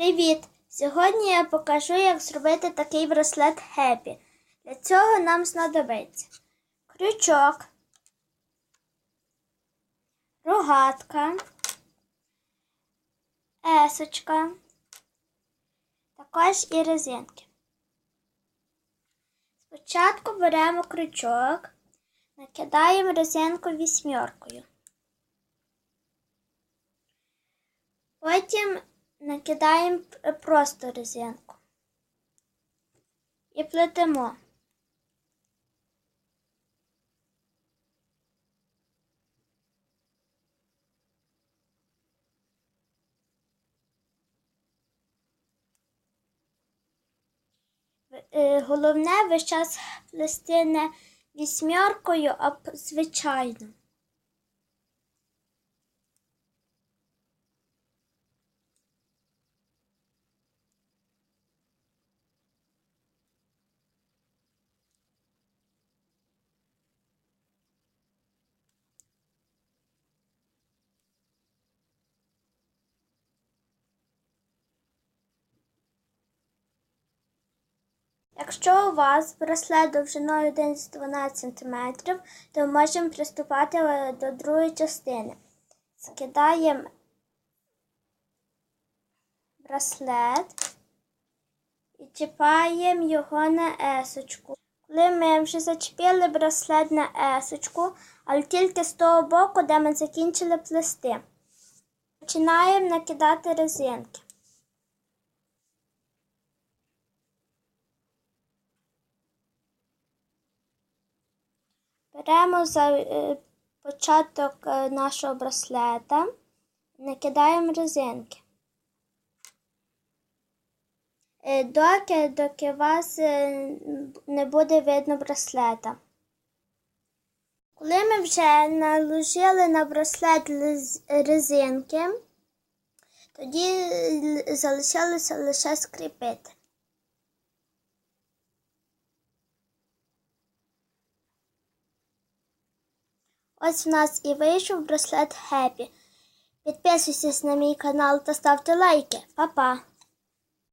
Привіт! Сьогодні я покажу, як зробити такий браслет Happy. Для цього нам знадобиться крючок, рогатка, есочка, також і резинки. Спочатку беремо крючок, накидаємо резинку вісьмеркою. Потім накидаємо просто резинку і плетемо. Е, Головне весь час плести не вісьмеркою, а звичайно. Якщо у вас браслет довжиною 11-12 см, то можемо приступати е, до другої частини. Скидаємо браслет і чіпаємо його на есочку. Коли ми вже зачепили браслет на есочку, але тільки з того боку, де ми закінчили плести, починаємо накидати резинки. Беремо за е, початок е, нашого браслета, накидаємо резинки. Е, Доки, доки вас не буде видно браслета. Коли ми вже наложили на браслет резинки, тоді залишилося лише скріпити. Ось в нас і вийшов браслет Хеппі. Підписуйтесь на мій канал та ставте лайки. Па-па!